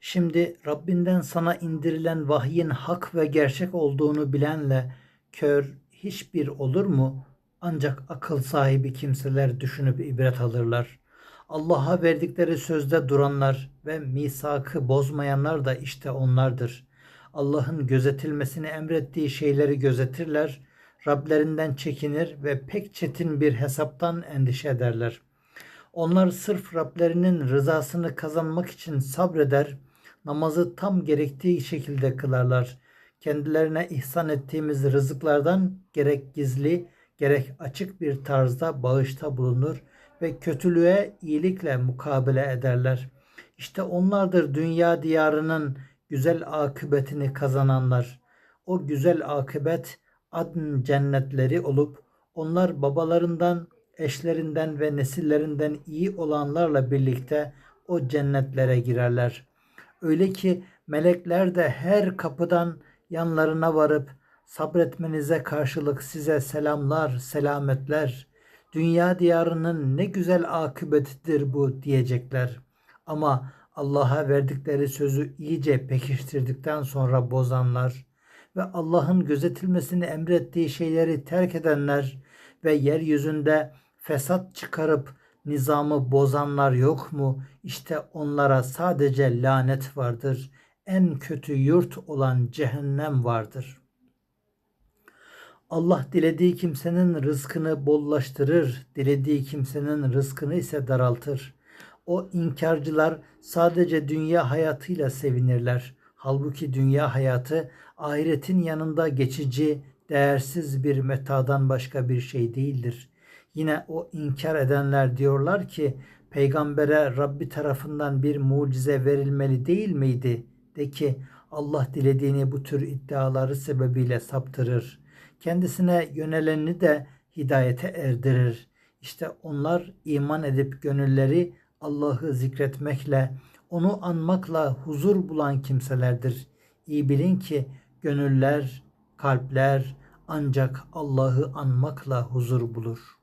Şimdi Rabbinden sana indirilen vahyin hak ve gerçek olduğunu bilenle kör hiçbir olur mu? Ancak akıl sahibi kimseler düşünüp ibret alırlar. Allah'a verdikleri sözde duranlar ve misakı bozmayanlar da işte onlardır. Allah'ın gözetilmesini emrettiği şeyleri gözetirler, Rablerinden çekinir ve pek çetin bir hesaptan endişe ederler. Onlar sırf Rablerinin rızasını kazanmak için sabreder, namazı tam gerektiği şekilde kılarlar. Kendilerine ihsan ettiğimiz rızıklardan gerek gizli gerek açık bir tarzda bağışta bulunur ve kötülüğe iyilikle mukabele ederler. İşte onlardır dünya diyarının güzel akıbetini kazananlar. O güzel akıbet adn cennetleri olup onlar babalarından, eşlerinden ve nesillerinden iyi olanlarla birlikte o cennetlere girerler. Öyle ki melekler de her kapıdan yanlarına varıp sabretmenize karşılık size selamlar, selametler, dünya diyarının ne güzel akıbetidir bu diyecekler. Ama Allah'a verdikleri sözü iyice pekiştirdikten sonra bozanlar ve Allah'ın gözetilmesini emrettiği şeyleri terk edenler ve yeryüzünde fesat çıkarıp nizamı bozanlar yok mu? İşte onlara sadece lanet vardır. En kötü yurt olan cehennem vardır. Allah dilediği kimsenin rızkını bollaştırır, dilediği kimsenin rızkını ise daraltır. O inkarcılar sadece dünya hayatıyla sevinirler. Halbuki dünya hayatı ahiretin yanında geçici, değersiz bir metadan başka bir şey değildir. Yine o inkar edenler diyorlar ki peygambere Rabbi tarafından bir mucize verilmeli değil miydi? De ki Allah dilediğini bu tür iddiaları sebebiyle saptırır. Kendisine yöneleni de hidayete erdirir. İşte onlar iman edip gönülleri Allah'ı zikretmekle, onu anmakla huzur bulan kimselerdir. İyi bilin ki gönüller, kalpler ancak Allah'ı anmakla huzur bulur.